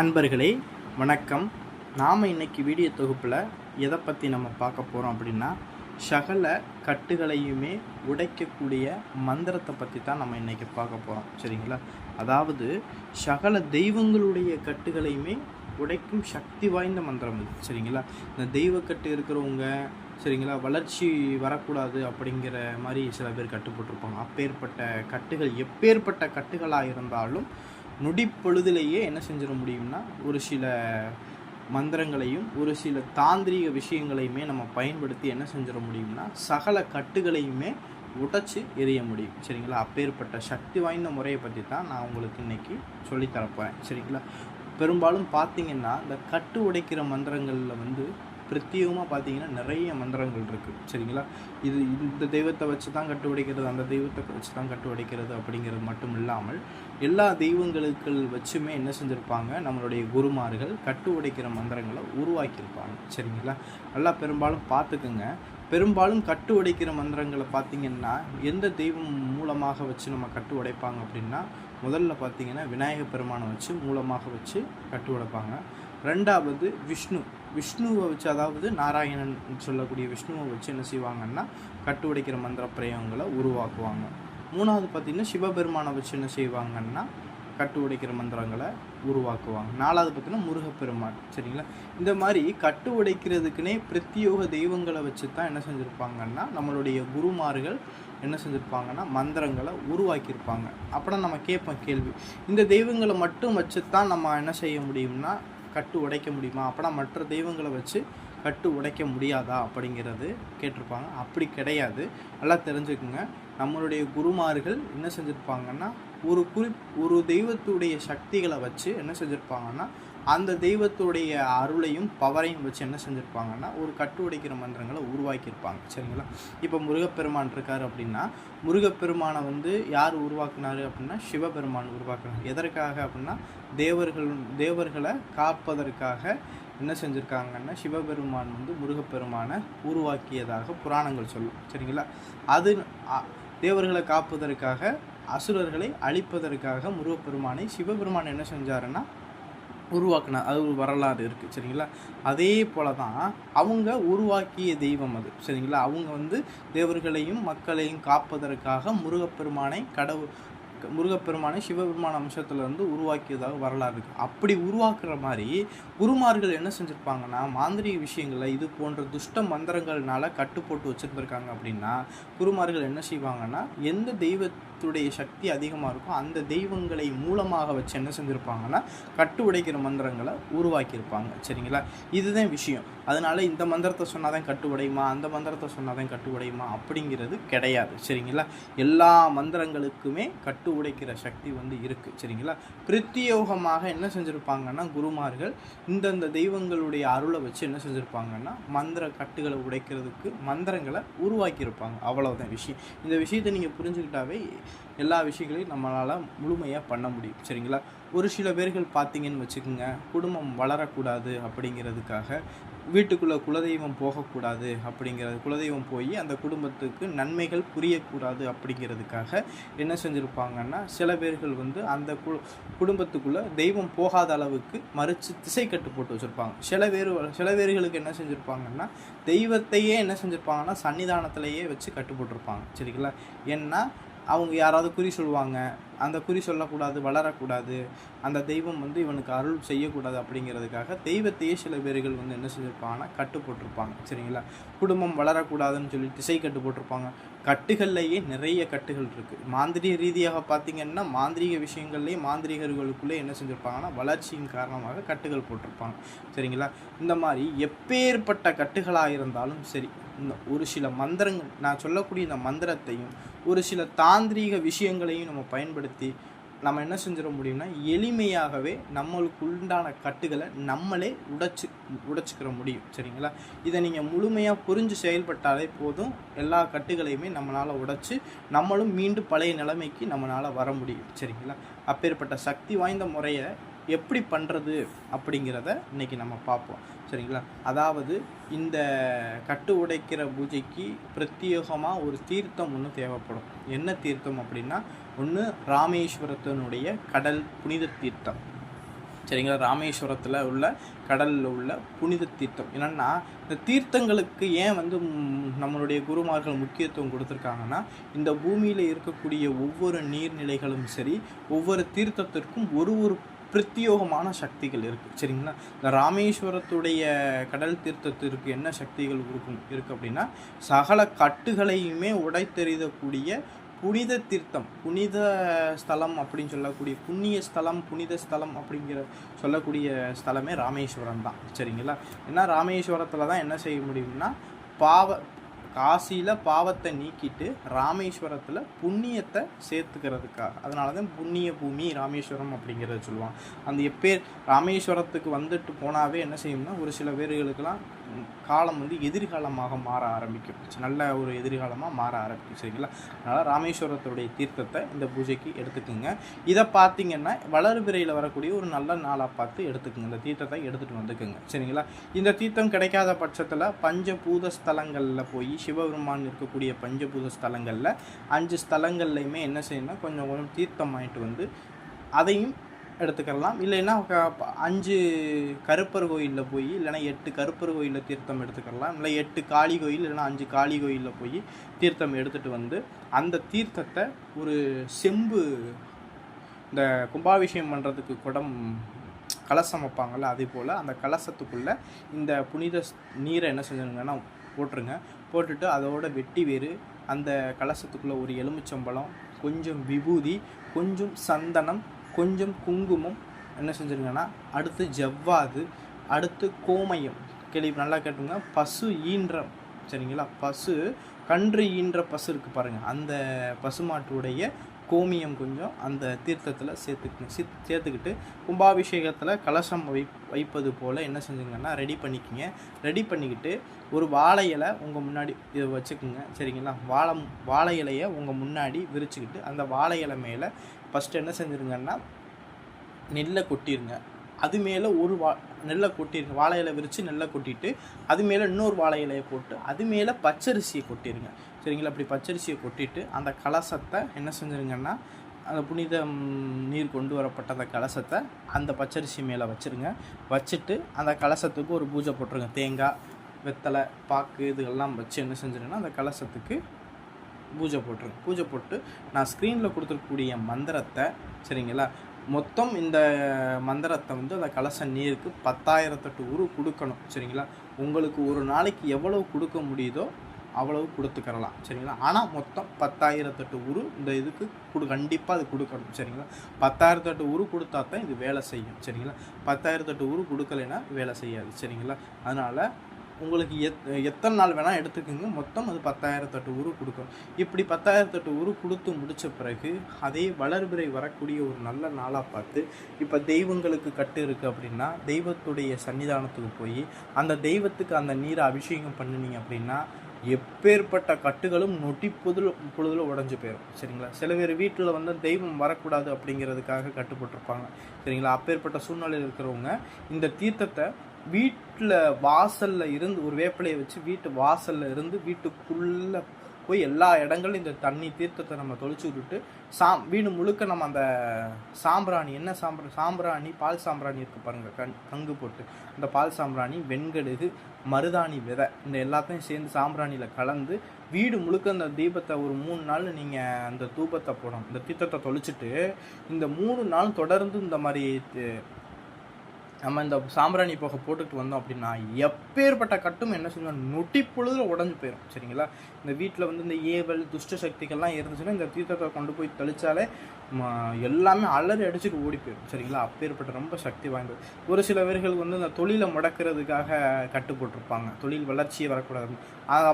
அன்பர்களே வணக்கம். நாம் இன்னைக்கு வீடியோ தொகுப்பில் எதை பற்றி நம்ம பார்க்க போகிறோம் அப்படின்னா சகல கட்டுகளையுமே உடைக்கக்கூடிய மந்திரத்தை பற்றி தான் நம்ம இன்றைக்கி பார்க்க போகிறோம் சரிங்களா? அதாவது சகல தெய்வங்களுடைய கட்டுகளையுமே உடைக்கும் சக்தி வாய்ந்த மந்திரம் இது. சரிங்களா? இந்த தெய்வக்கட்டு இருக்கிறவங்க சரிங்களா வளர்ச்சி வரக்கூடாது அப்படிங்கிற மாதிரி சில பேர் கட்டுப்பட்டிருப்பாங்க. அப்பேற்பட்ட கட்டுகள் எப்பேற்பட்ட கட்டுகளாக இருந்தாலும் நொடிப்பொழுதிலேயே என்ன செஞ்சிட முடியும்னா ஒரு சில மந்திரங்களையும் ஒரு சில தாந்திரீக விஷயங்களையுமே நம்ம பயன்படுத்தி என்ன செஞ்சிட முடியும்னா சகல கட்டுகளையுமே உடைச்சு எரிய முடியும். சரிங்களா? அப்பேற்பட்ட சக்தி வாய்ந்த முறையை பற்றி தான் நான் உங்களுக்கு இன்னைக்கு சொல்லித்தரப்போகிறேன் சரிங்களா? பெரும்பாலும் பார்த்தீங்கன்னா இந்த கட்டு உடைக்கிற மந்திரங்களில் வந்து பிரத்யேகமாக பார்த்தீங்கன்னா நிறைய மந்திரங்கள் இருக்குது சரிங்களா? இது இந்த தெய்வத்தை வச்சு தான் கட்டு உடைக்கிறது அந்த தெய்வத்தை வச்சு தான் கட்டு உடைக்கிறது அப்படிங்கிறது மட்டும் இல்லாமல் எல்லா தெய்வங்களுக்கு வச்சுமே என்ன செஞ்சுருப்பாங்க? நம்மளுடைய குருமார்கள் கட்டு உடைக்கிற மந்திரங்களை உருவாக்கியிருப்பாங்க. சரிங்களா? நல்லா பெரும்பாலும் பார்த்துக்குங்க பெரும்பாலும் கட்டு உடைக்கிற மந்திரங்களை பார்த்தீங்கன்னா எந்த தெய்வம் மூலமாக வச்சு நம்ம கட்டு உடைப்பாங்க அப்படின்னா முதல்ல பார்த்தீங்கன்னா விநாயகப் பெருமானை வச்சு மூலமாக வச்சு கட்டு உடைப்பாங்க ரெண்டாவது விஷ்ணு. விஷ்ணுவை வச்சு அதாவது நாராயணன் சொல்லக்கூடிய விஷ்ணுவை வச்சு என்ன செய்வாங்கன்னா கட்டு உடைக்கிற மந்திர பிரயோகங்களை உருவாக்குவாங்க. மூணாவது பார்த்தீங்கன்னா சிவபெருமானை வச்சு என்ன செய்வாங்கன்னா கட்டு உடைக்கிற மந்திரங்களை உருவாக்குவாங்க. நாலாவது பார்த்தீங்கன்னா முருகப்பெருமான். சரிங்களா? இந்த மாதிரி கட்டு உடைக்கிறதுக்குனே பிரத்யோக தெய்வங்களை வச்சு தான் என்ன செஞ்சுருப்பாங்கன்னா நம்மளுடைய குருமார்கள் என்ன செஞ்சுருப்பாங்கன்னா மந்திரங்களை உருவாக்கியிருப்பாங்க. அப்புறம் நம்ம கேட்போம் கேள்வி. இந்த தெய்வங்களை மட்டும் வச்சு தான் நம்ம என்ன செய்ய முடியும்னா கட்டு உடைக்க முடியுமா? அப்போனா மற்ற தெய்வங்களை வச்சு கட்டு உடைக்க முடியாதா? அப்படிங்கிறது கேட்டிருப்பாங்க. அப்படி கிடையாது. நல்லா தெரிஞ்சுக்குங்க. நம்மளுடைய குருமார்கள் என்ன செஞ்சுருப்பாங்கன்னா ஒரு குறி ஒரு தெய்வத்துடைய சக்திகளை வச்சு என்ன செஞ்சுருப்பாங்கன்னா அந்த தெய்வத்துடைய அருளையும் பவரையும் வச்சு என்ன செஞ்சுருப்பாங்கன்னா ஒரு கட்டு உடைக்கிற மன்றங்களை உருவாக்கியிருப்பாங்க. சரிங்களா? இப்போ முருகப்பெருமான் இருக்கார் அப்படின்னா முருகப்பெருமானை வந்து யார் உருவாக்குனாரு அப்படின்னா சிவபெருமான் உருவாக்குனார். எதற்காக அப்படின்னா தேவர்கள் தேவர்களை காப்பதற்காக என்ன செஞ்சுருக்காங்கன்னா சிவபெருமான் வந்து முருகப்பெருமானை உருவாக்கியதாக புராணங்கள் சொல்லும். சரிங்களா? அது தேவர்களை காப்பதற்காக அசுரர்களை அழிப்பதற்காக முருகப்பெருமானை சிவபெருமான் என்ன செஞ்சாருன்னா உருவாக்குனார். அது ஒரு வரலாறு இருக்குது சரிங்களா? அதே போல தான் அவங்க உருவாக்கிய தெய்வம் அது சரிங்களா? அவங்க வந்து தேவர்களையும் மக்களையும் காப்பதற்காக முருகப்பெருமானை கடவுள் முருகப்பெருமானை சிவபெருமான அம்சத்துல இருந்து உருவாக்கியதாக வரலாறு இருக்குது அப்படி உருவாக்குற மாதிரி குருமார்கள் என்ன செஞ்சுருப்பாங்கன்னா மாந்திரிக விஷயங்களை இது போன்ற துஷ்ட மந்திரங்கள்னால கட்டு போட்டு வச்சுருந்துருக்காங்க அப்படின்னா குருமார்கள் என்ன செய்வாங்கன்னா எந்த தெய்வ தெய்வத்துடைய சக்தி அதிகமாக இருக்கும். அந்த தெய்வங்களை மூலமாக வச்சு என்ன செஞ்சுருப்பாங்கன்னா கட்டு உடைக்கிற மந்திரங்களை உருவாக்கியிருப்பாங்க. சரிங்களா? இதுதான் விஷயம். அதனால இந்த மந்திரத்தை சொன்னாதான் கட்டு உடையுமா அந்த மந்திரத்தை சொன்னாதான் கட்டு உடையுமா அப்படிங்கிறது கிடையாது. சரிங்களா? எல்லா மந்திரங்களுக்குமே கட்டு உடைக்கிற சக்தி வந்து இருக்குது சரிங்களா? பிரத்யோகமாக என்ன செஞ்சுருப்பாங்கன்னா குருமார்கள் இந்தந்த தெய்வங்களுடைய அருளை வச்சு என்ன செஞ்சுருப்பாங்கன்னா மந்திர கட்டுகளை உடைக்கிறதுக்கு மந்திரங்களை உருவாக்கியிருப்பாங்க. அவ்வளோதான் விஷயம். இந்த விஷயத்தை நீங்கள் புரிஞ்சுக்கிட்டாவே எல்லா விஷயங்களையும் நம்மளால் முழுமையாக பண்ண முடியும். சரிங்களா? ஒரு சில பேர்கள் பார்த்தீங்கன்னு வச்சுக்கோங்க குடும்பம் வளரக்கூடாது அப்படிங்கிறதுக்காக வீட்டுக்குள்ளே குலதெய்வம் போகக்கூடாது அப்படிங்கிறது குலதெய்வம் போய் அந்த குடும்பத்துக்கு நன்மைகள் புரியக்கூடாது அப்படிங்கிறதுக்காக என்ன செஞ்சுருப்பாங்கன்னா சில பேர்கள் வந்து அந்த கு குடும்பத்துக்குள்ளே தெய்வம் போகாத அளவுக்கு மறுத்து திசை கட்டு போட்டு வச்சுருப்பாங்க. சில பேர் சில பேர்களுக்கு என்ன செஞ்சுருப்பாங்கன்னா தெய்வத்தையே என்ன செஞ்சுருப்பாங்கன்னா சன்னிதானத்திலேயே வச்சு கட்டு போட்டிருப்பாங்க. சரிங்களா? ஏன்னா அவங்க யாராவது குறி சொல்லுவாங்க. அந்த குறி சொல்லக்கூடாது வளரக்கூடாது அந்த தெய்வம் வந்து இவனுக்கு அருள் செய்யக்கூடாது அப்படிங்கிறதுக்காக தெய்வத்தையே சில பேர்கள் வந்து என்ன செஞ்சுருப்பாங்கன்னா கட்டு போட்டிருப்பாங்க. சரிங்களா? குடும்பம் வளரக்கூடாதுன்னு சொல்லி திசை கட்டு போட்டிருப்பாங்க. கட்டுகள்லையே நிறைய கட்டுகள் இருக்குது மாந்திரீக ரீதியாக பார்த்தீங்கன்னா மாந்திரீக விஷயங்கள்லேயே மாந்திரீகர்களுக்குள்ளே என்ன செஞ்சுருப்பாங்கன்னா வளர்ச்சியின் காரணமாக கட்டுகள் போட்டிருப்பாங்க. சரிங்களா? இந்த மாதிரி எப்பேற்பட்ட கட்டுகளாக இருந்தாலும் சரி இந்த ஒரு சில மந்திரங்கள் நான் சொல்லக்கூடிய இந்த மந்திரத்தையும் ஒரு சில தாந்திரீக விஷயங்களையும் நம்ம பயன்படுத்தி நம்ம என்ன செஞ்சிட முடியும்னா எளிமையாகவே நம்மளுக்கு உண்டான கட்டுகளை நம்மளே உடைச்சு உடைச்சிக்கிற முடியும். சரிங்களா? இதை நீங்கள் முழுமையாக புரிஞ்சு செயல்பட்டாலே போதும். எல்லா கட்டுகளையுமே நம்மளால் உடைச்சு நம்மளும் மீண்டும் பழைய நிலைமைக்கு நம்மளால் வர முடியும். சரிங்களா? அப்பேற்பட்ட சக்தி வாய்ந்த முறையை எப்படி பண்ணுறது அப்படிங்கிறத இன்னைக்கு நம்ம பார்ப்போம். சரிங்களா? அதாவது இந்த கட்டு உடைக்கிற பூஜைக்கு பிரத்யேகமாக ஒரு தீர்த்தம் ஒன்று தேவைப்படும். என்ன தீர்த்தம் அப்படின்னா ஒன்று ராமேஸ்வரத்தினுடைய கடல் புனித தீர்த்தம். சரிங்களா? ராமேஸ்வரத்தில் உள்ள கடலில் உள்ள புனித தீர்த்தம். என்னென்னா இந்த தீர்த்தங்களுக்கு ஏன் வந்து நம்மளுடைய குருமார்கள் முக்கியத்துவம் கொடுத்துருக்காங்கன்னா இந்த பூமியில் இருக்கக்கூடிய ஒவ்வொரு நீர்நிலைகளும் சரி ஒவ்வொரு தீர்த்தத்திற்கும் ஒரு ஒரு பிரத்யோகமான சக்திகள் இருக்குது சரிங்களா? இந்த ராமேஸ்வரத்துடைய கடல் தீர்த்தத்திற்கு என்ன சக்திகள் இருக்கும்? இருக்குது அப்படின்னா சகல கட்டுகளையுமே உடைத்தெறிதக்கூடிய புனித தீர்த்தம் புனித ஸ்தலம் அப்படின்னு சொல்லக்கூடிய புண்ணிய ஸ்தலம் புனித ஸ்தலம் அப்படிங்கிற சொல்லக்கூடிய ஸ்தலமே ராமேஸ்வரம் தான். சரிங்களா? ஏன்னா ராமேஸ்வரத்தில் தான் என்ன செய்ய முடியும்னா பாவ காசியில் பாவத்தை நீக்கிட்டு ராமேஸ்வரத்தில் புண்ணியத்தை சேர்த்துக்கிறதுக்காக. அதனால தான் புண்ணிய பூமி ராமேஸ்வரம் அப்படிங்கிறத சொல்லுவாங்க. அந்த எப்பேர் ராமேஸ்வரத்துக்கு வந்துட்டு போனாவே என்ன செய்யும்னா ஒரு சில பேர்களுக்கெல்லாம் காலம் வந்து எதிர்காலமாக மாற ஆரம்பிக்கும் நல்ல ஒரு எதிர்காலமாக மாற ஆரம்பிக்கும் சரிங்களா? அதனால் ராமேஸ்வரத்துடைய தீர்த்தத்தை இந்த பூஜைக்கு எடுத்துக்கோங்க. இதை பார்த்தீங்கன்னா வளர்பிறையில் வரக்கூடிய ஒரு நல்ல நாளாக பார்த்து எடுத்துக்கோங்க. இந்த தீர்த்தத்தை எடுத்துகிட்டு வந்துக்குங்க சரிங்களா? இந்த தீர்த்தம் கிடைக்காத பட்சத்தில் பஞ்சபூத ஸ்தலங்களில் போய் சிவபெருமான் இருக்கக்கூடிய பஞ்சபூத ஸ்தலங்களில் அஞ்சு ஸ்தலங்கள்லையுமே என்ன செய்யணும்னா கொஞ்சம் கொஞ்சம் தீர்த்தம் ஆகிட்டு வந்து அதையும் எடுத்துக்கலாம். இல்லைன்னா அஞ்சு கருப்பர் கோயிலில் போய் இல்லைன்னா எட்டு கருப்பர் கோயிலில் தீர்த்தம் எடுத்துக்கலாம். இல்லை எட்டு காளி கோயில் இல்லைன்னா அஞ்சு காளி கோயிலில் போய் தீர்த்தம் எடுத்துகிட்டு வந்து அந்த தீர்த்தத்தை ஒரு செம்பு இந்த கும்பாபிஷேகம் பண்ணுறதுக்கு குடம் கலசம் வைப்பாங்கள்ல அதே போல் அந்த கலசத்துக்குள்ளே இந்த புனித நீரை என்ன செஞ்சுருங்கன்னா போட்டுருங்க. போட்டுட்டு அதோட வெட்டி வேறு அந்த கலசத்துக்குள்ளே ஒரு எலுமிச்சம்பழம் கொஞ்சம் விபூதி கொஞ்சம் சந்தனம் கொஞ்சம் குங்குமம் என்ன செஞ்சுருங்கன்னா அடுத்து ஜவ்வாது அடுத்து கோமயம். கேள்வி நல்லா கேட்டுங்க. பசு ஈன்றம் சரிங்களா? பசு கன்று ஈன்ற பசு இருக்குது பாருங்கள் அந்த பசுமாட்டுடைய கோமியம் கொஞ்சம் அந்த தீர்த்தத்தில் சேர்த்துக்கணும் சே சேர்த்துக்கிட்டு கும்பாபிஷேகத்தில் கலசம் வை வைப்பது போல் என்ன செஞ்சுங்கன்னா ரெடி பண்ணிக்கிங்க. ரெடி பண்ணிக்கிட்டு ஒரு வாழை இலை உங்கள் முன்னாடி இதை வச்சுக்கோங்க. சரிங்களா? வாழை வாழை இலையை உங்கள் முன்னாடி விரிச்சுக்கிட்டு அந்த வாழை இலை மேலே ஃபஸ்ட்டு என்ன செஞ்சுருங்கன்னா நெல்லை கொட்டிருங்க. அது மேலே ஒரு வா நெல்லை கொட்டிருங்க. வாழை இலை விரித்து நெல்லை கொட்டிட்டு அது மேலே இன்னொரு வாழை இலையை போட்டு அது மேலே பச்சரிசியை கொட்டிருங்க. சரிங்களா? அப்படி பச்சரிசியை கொட்டிட்டு அந்த கலசத்தை என்ன செஞ்சுருங்கன்னா அந்த புனித நீர் கொண்டு வரப்பட்ட அந்த கலசத்தை அந்த பச்சரிசி மேலே வச்சுருங்க. வச்சுட்டு அந்த கலசத்துக்கு ஒரு பூஜை போட்டுருங்க. தேங்காய் வெத்தலை பாக்கு இதுகெல்லாம் வச்சு என்ன செஞ்சுருங்கன்னா அந்த கலசத்துக்கு பூஜை போட்டுருங்க பூஜை போட்டு நான் ஸ்க்ரீனில் கொடுத்துருக்கக்கூடிய மந்திரத்தை சரிங்களா? மொத்தம் இந்த மந்திரத்தை வந்து அந்த கலச நீருக்கு பத்தாயிரத்தெட்டு உரு கொடுக்கணும் சரிங்களா? உங்களுக்கு ஒரு நாளைக்கு எவ்வளவு கொடுக்க முடியுதோ அவ்வளவு கொடுத்துக்கிறலாம் சரிங்களா? ஆனால் மொத்தம் பத்தாயிரத்தெட்டு உரு இந்த இதுக்கு கொடு கண்டிப்பாக அது கொடுக்கணும் சரிங்களா? பத்தாயிரத்தெட்டு உரு கொடுத்தா தான் இது வேலை செய்யும் சரிங்களா? பத்தாயிரத்தெட்டு உரு கொடுக்கலைன்னா வேலை செய்யாது சரிங்களா? அதனால் உங்களுக்கு எத் எத்தனை நாள் வேணால் எடுத்துக்கோங்க. மொத்தம் அது பத்தாயிரத்தெட்டு உரு கொடுக்கும். இப்படி பத்தாயிரத்தெட்டு உரு கொடுத்து முடித்த பிறகு அதே வளர்பிறை வரக்கூடிய ஒரு நல்ல நாளாக பார்த்து இப்போ தெய்வங்களுக்கு கட்டு இருக்குது அப்படின்னா தெய்வத்துடைய சன்னிதானத்துக்கு போய் அந்த தெய்வத்துக்கு அந்த நீரை அபிஷேகம் பண்ணினீங்க அப்படின்னா எப்பேற்பட்ட கட்டுகளும் நொட்டி பொதுல பொழுதுல உடஞ்சி போயிடும் சரிங்களா? சில பேர் வீட்டில் வந்து தெய்வம் வரக்கூடாது அப்படிங்கிறதுக்காக கட்டுப்பட்டிருப்பாங்க. சரிங்களா? அப்பேற்பட்ட சூழ்நிலையில் இருக்கிறவங்க இந்த தீர்த்தத்தை வீட்டில் வாசலில் இருந்து ஒரு வேப்பிலையை வச்சு வீட்டு வாசலில் இருந்து வீட்டுக்குள்ளே போய் எல்லா இடங்களும் இந்த தண்ணி தீர்த்தத்தை நம்ம தொளிச்சு விட்டுட்டு சாம் வீடு முழுக்க நம்ம அந்த சாம்பிராணி என்ன சாம்பிரா சாம்பிராணி பால் சாம்பிராணி இருக்குது பாருங்கள் கண் கங்கு போட்டு. அந்த பால் சாம்பிராணி வெண்கடுகு மருதாணி விதை இந்த எல்லாத்தையும் சேர்ந்து சாம்பிராணியில் கலந்து வீடு முழுக்க அந்த தீபத்தை ஒரு மூணு நாள் நீங்கள் அந்த தூபத்தை போடணும். இந்த தீர்த்தத்தை தொளிச்சுட்டு இந்த மூணு நாள் தொடர்ந்து இந்த மாதிரி நம்ம இந்த சாம்பிராணி புகை போட்டுக்கிட்டு வந்தோம் அப்படின்னா எப்பேற்பட்ட கட்டும் என்ன செஞ்சோம் நொட்டி பொழுதுல உடஞ்சு போயிடும் சரிங்களா? இந்த வீட்டில் வந்து இந்த ஏவல் துஷ்ட சக்திகள்லாம் இருந்துச்சுன்னா இந்த தீர்த்தத்தை கொண்டு போய் தெளிச்சாலே ம, எல்லாமே அலறி அடிச்சுட்டு ஓடி போயிடும் சரிங்களா? அப்பேற்பட்ட ரொம்ப சக்தி வாய்ந்தது. ஒரு சில பேர்கள் வந்து இந்த தொழிலை முடக்கிறதுக்காக கட்டு போட்டிருப்பாங்க. தொழில் வளர்ச்சியை வரக்கூடாது அது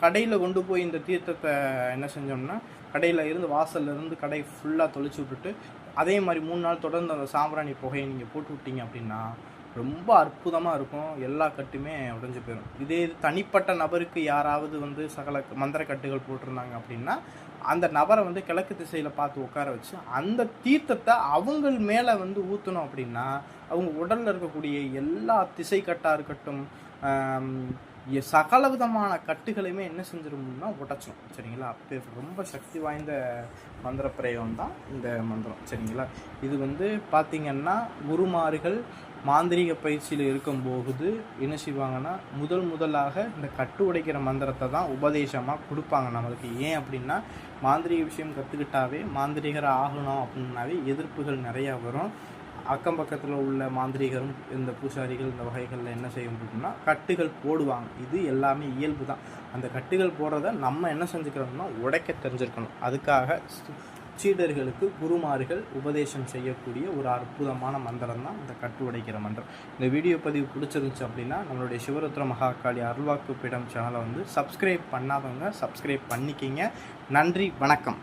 கடையில் கொண்டு போய் இந்த தீர்த்தத்தை என்ன செஞ்சோம்னா கடையில் இருந்து வாசல்ல இருந்து கடை ஃபுல்லாக தொளிச்சு விட்டுட்டு அதே மாதிரி மூணு நாள் தொடர்ந்து அந்த சாம்பிராணி புகையை நீங்கள் போட்டு விட்டீங்க அப்படின்னா ரொம்ப அற்புதமாக இருக்கும். எல்லா கட்டுமே உடைஞ்சு போயிடும் இதே இது தனிப்பட்ட நபருக்கு யாராவது வந்து சகல மந்திர கட்டுகள் போட்டிருந்தாங்க அப்படின்னா அந்த நபரை வந்து கிழக்கு திசையில் பார்த்து உட்கார வச்சு அந்த தீர்த்தத்தை அவங்கள் மேலே வந்து ஊற்றணும் அப்படின்னா அவங்க உடலில் இருக்கக்கூடிய எல்லா திசை கட்டாக இருக்கட்டும் சகல விதமான கட்டுகளையுமே என்ன செஞ்சிரும்னா உடைச்சிடும் சரிங்களா? அப்போ ரொம்ப சக்தி வாய்ந்த மந்திர பிரயோகம் தான் இந்த மந்திரம். சரிங்களா? இது வந்து பார்த்திங்கன்னா குருமார்கள் மாந்திரீக பயிற்சியில் இருக்கும்போது என்ன செய்வாங்கன்னா முதல் முதலாக இந்த கட்டு உடைக்கிற மந்திரத்தை தான் உபதேசமாக கொடுப்பாங்க. நம்மளுக்கு ஏன் அப்படின்னா மாந்திரீக விஷயம் கற்றுக்கிட்டாவே மாந்திரிகர் ஆகணும் அப்படின்னாவே எதிர்ப்புகள் நிறையா வரும். அக்கம் பக்கத்தில் உள்ள மாந்திரிகரும் இந்த பூசாரிகள் இந்த வகைகளில் என்ன செய்ய முடியும்னா கட்டுகள் போடுவாங்க. இது எல்லாமே இயல்பு தான். அந்த கட்டுகள் போடுறத நம்ம என்ன செஞ்சுக்கிறோம்னா உடைக்க தெரிஞ்சிருக்கணும். அதுக்காக சீடர்களுக்கு குருமார்கள் உபதேசம் செய்யக்கூடிய ஒரு அற்புதமான மந்திரம் தான் இந்த கட்டு உடைக்கிற மந்திரம். இந்த வீடியோ பதிவு பிடிச்சிருந்துச்சு அப்படின்னா நம்மளுடைய சிவருத்ர மகாகாளி அருள்வாக்கு பீடம் சேனலை வந்து சப்ஸ்கிரைப் பண்ணாதவங்க சப்ஸ்கிரைப் பண்ணிக்கிங்க. நன்றி வணக்கம்.